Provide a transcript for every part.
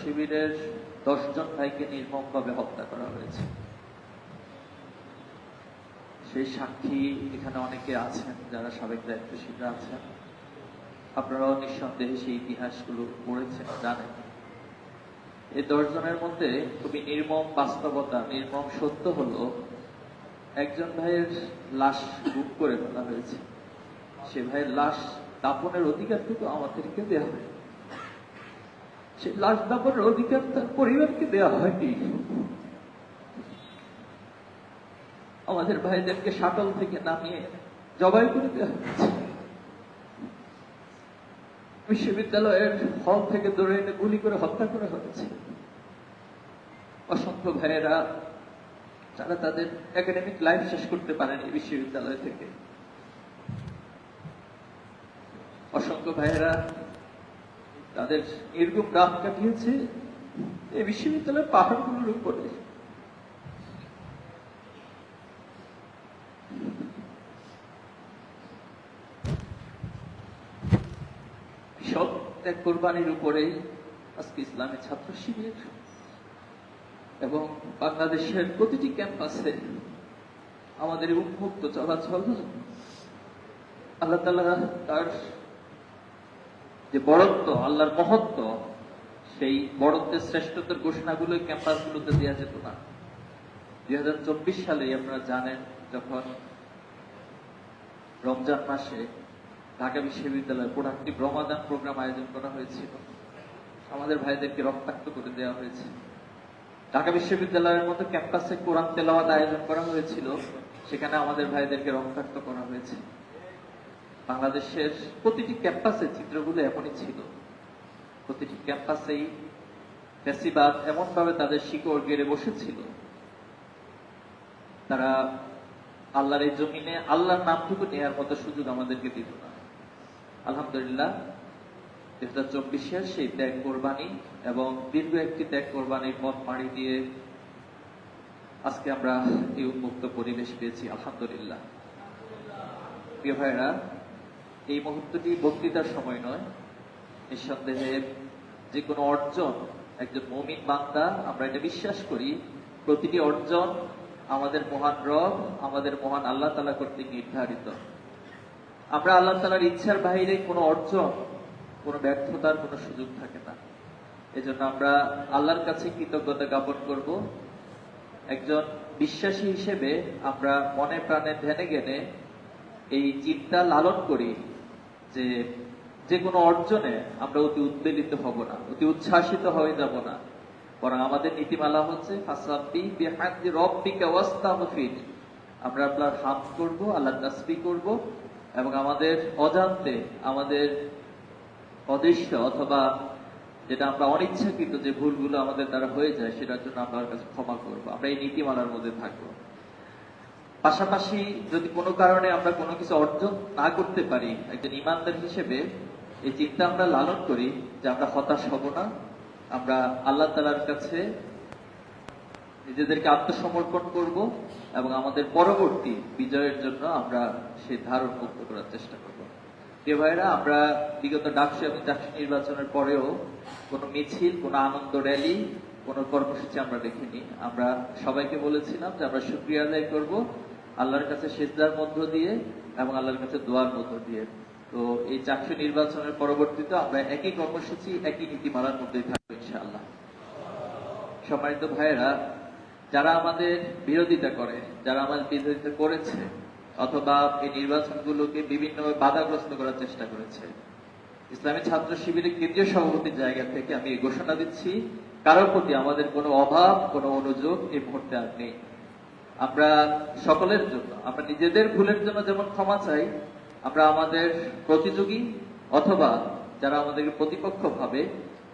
শিবিরের দশজন ভাইকে নির্মমভাবে হত্যা করা হয়েছে। সেই সাক্ষী এখানে অনেকে আছেন, যারা সাবেক দায়িত্বশীলরা আছেন। আপনারাও নিঃসন্দেহে সেই ইতিহাসগুলো পড়েছেন, জানেন। এই দশজনের মধ্যে খুবই নির্মম বাস্তবতা, নির্মম সত্য হলো, একজন ভাইয়ের লাশ গুম করে ফেলা হয়েছে। সে ভাইয়ের লাশ দাপনের অধিকারটুকু আমাদেরকে দেওয়া হয় সেই লাশ দাপনের অধিকার তার পরিবারকে দেওয়া হয়নি। আমাদের ভাইদেরকে শাটল থেকে নামিয়ে জবাই করে দেওয়া হয়েছে। বিশ্ববিদ্যালয়ের হল থেকে দৌড়ে এনে গুলি করে হত্যা করা হয়েছে। অসংখ্য ভাইয়েরা তারা তাদের একাডেমিক লাইফ শেষ করতে পারেনি বিশ্ববিদ্যালয় থেকে। অসংখ্য ভাইয়েরা তাদের নির্গুম রাত কাটিয়েছে, এই বিশ্ববিদ্যালয়ের পাহাড়গুলোর উপরে। সব ত্যাগ কোরবানির উপরেই আজকে ইসলামী ছাত্র শিবির এবং বাংলাদেশের প্রতিটি ক্যাম্পাসে আমাদের উন্মুক্ত চলাচল, আল্লাহ তার যে বড়ত্ব, আল্লাহর মহত্ব, সেই বড়ত্বের শ্রেষ্ঠত্বের ঘোষণাগুলো ক্যাম্পাসগুলোতে দেওয়া যেত না। দুই সালে আপনারা জানেন, যখন রমজান মাসে ঢাকা বিশ্ববিদ্যালয়ে প্রোডাক্টিভ রমাদান প্রোগ্রাম আয়োজন করা হয়েছিল। আমাদের ভাইদেরকে রক্তাক্ত করে দেওয়া হয়েছে। ঢাকা বিশ্ববিদ্যালয়ের মতো ক্যাম্পাসে কোরআন তেলাওয়াত আয়োজন করা হয়েছিল, সেখানে আমাদের ভাইদেরকে রক্তাক্ত করা হয়েছে। বাংলাদেশের প্রতিটি ক্যাম্পাসে চিত্রগুলো এমনই ছিল। প্রতিটি ক্যাম্পাসেই ফ্যাসিবাদ এমন ভাবে তাদের শিকড় গেড়ে বসেছিল। তারা আল্লাহর এই জমিনে আল্লাহর নামটুকু নেওয়ার মতো সুযোগ আমাদেরকে দিত না। আলহামদুলিল্লাহ, দুই হাজার চব্বিশের সেই ত্যাগ কোরবানি এবং দীর্ঘ একটি ত্যাগ কোরবানির পথ পাড়ি দিয়ে আজকে আমরা এই উন্মুক্ত পরিবেশ পেয়েছি। আলহামদুলিল্লাহ। প্রিয় ভাইরা এই মুহূর্তটি বক্তৃতার সময় নয়। নিঃসন্দেহে যে কোনো অর্জন, একজন মমিন বান্দা, আমরা এটা বিশ্বাস করি, প্রতিটি অর্জন আমাদের মহান রব, আমাদের মহান আল্লাহ তালা কর্তৃক নির্ধারিত। আমরা আল্লাহ তালার ইচ্ছার বাইরে কোনো অর্জন, কোনো ব্যর্থতার কোনো সুযোগ থাকে না। এজন্য আমরা আল্লাহর কাছে কৃতজ্ঞতা জ্ঞাপন করব। একজন বিশ্বাসী হিসেবে আমরা মনে প্রাণে ধ্যানে জ্ঞানে এই চিন্তা লালন করি। যে যে কোনো অর্জনে আমরা অতি উদ্বেলিত হব না, অতি উচ্ছ্বাসিত হয়ে যাব না। বরং আমাদের নীতিমালা হচ্ছে আমরা আপনার করব আল্লাহ করব এবং আমাদের অজান্তে আমাদের অদৃশ্য অথবা যেটা আমরা অনিচ্ছাকৃত যে ভুলগুলো আমাদের দ্বারা হয়ে যায়, সেটার জন্য আমরা কাছে ক্ষমা করব। আমরা এই নীতিমালার মধ্যে থাকব। পাশাপাশি যদি কোনো কারণে আমরা কোনো কিছু অর্জন না করতে পারি একজন ইমানদার হিসেবে, এই চিন্তা আমরা লালন করি যে আমরা হতাশ হব না। আমরা আল্লাহ তালার কাছে নিজেদেরকে আত্মসমর্পণ করব এবং আমাদের পরবর্তী বিজয়ের জন্য আমরা সেই ধারণ মুক্ত করার চেষ্টা করব। প্রিয় ভাইরা আমরা বিগত ডাকসু এবং ডাকসু নির্বাচনের পরেও কোনো মিছিল, কোনো আনন্দ র্যালি কোনো কর্মসূচি আমরা দেখিনি। আমরা সবাইকে বলেছিলাম যে আমরা সুক্রিয়া আদায় করব আল্লাহর কাছে সেজদার মধ্য দিয়ে এবং আল্লাহর কাছে দোয়ার মধ্য দিয়ে। তো এই চাকসু নির্বাচনের পরবর্তীতে আমরা একই কর্মসূচি, একই নীতিমালার মধ্যেই থাকব ইনশাআল্লাহ। সম্মানিত ভাইয়েরা, যারা আমাদের বিরোধিতা করে, যারা আমাদের বিরোধিতা করেছে, অথবা এই নির্বাচনগুলোকে বিভিন্নভাবে বাধাগ্রস্ত করার চেষ্টা করেছে, ইসলামী ছাত্র শিবিরের কেন্দ্রীয় সভাপতির জায়গা থেকে আমি ঘোষণা দিচ্ছি কারোর প্রতি আমাদের কোনো অভাব, কোনো অনুযোগ এই মুহূর্তে আর নেই। আমরা সকলের জন্য, আমরা নিজেদের ভুলের জন্য যেমন ক্ষমা চাই, আমরা আমাদের প্রতিযোগী অথবা যারা আমাদেরকে প্রতিপক্ষ ভাবে,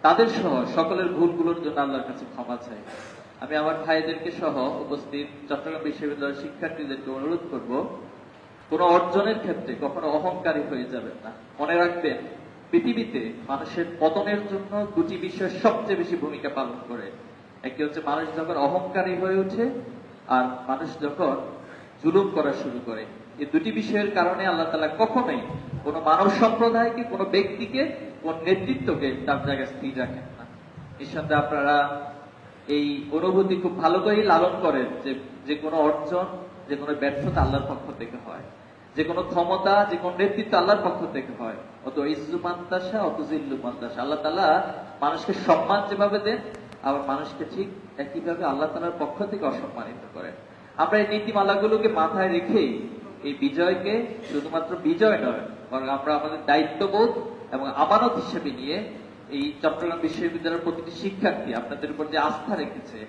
তাদের সহ সকলের ভুলগুলোর জন্য আল্লাহর কাছে ক্ষমা চাই। আমি আমার ভাইদেরকে সহ উপস্থিত চট্টগ্রাম বিশ্ববিদ্যালয়ের শিক্ষার্থীদেরকে অনুরোধ করব, কোন অর্জনের ক্ষেত্রে কখনো অহংকারী হয়ে যাবেন না। মনে রাখবেন পৃথিবীতে মানুষের পতনের জন্য দুটি বিষয় সবচেয়ে বেশি ভূমিকা পালন করে। একটি হচ্ছে মানুষ যখন অহংকারী হয়ে ওঠে, আর মানুষ যখন জুলুম করা শুরু করে। এই দুটি বিষয়ের কারণে আল্লাহ তালা কখনোই কোনো মানব সম্প্রদায়কে, কোনো ব্যক্তিকে, কোন নেতৃত্বকে তার জায়গায় স্থির রাখেন না। নিঃসন্দেহে আপনারা এই অনুভূতি খুব ভালো করেই লালন করেন যে যে কোনো অর্জন, যে কোনো ব্যর্থতা আল্লাহর পক্ষ থেকে হয়। যে কোনো ক্ষমতা, যে কোনো নেতৃত্ব আল্লাহর পক্ষ থেকে হয়। অত ইজ্জু মান্তাসা, অত জিল্লু মান্তাসা। আল্লাহ তালা মানুষকে সম্মান যেভাবে দেন, আবার মানুষকে ঠিক একইভাবে আল্লাহ তালার পক্ষ থেকে অসম্মানিত করেন। আমরা এই নীতিমালাগুলোকে মাথায় রেখেই এই বিজয়কে শুধুমাত্র বিজয় নয়, বরং আমরা আমাদের দায়িত্ববোধ এবং আমানত হিসেবে নিয়ে এই চট্টগ্রাম বিশ্ববিদ্যালয়ের প্রতিটি শিক্ষার্থী আপনাদের উপর যে আস্থা রেখেছে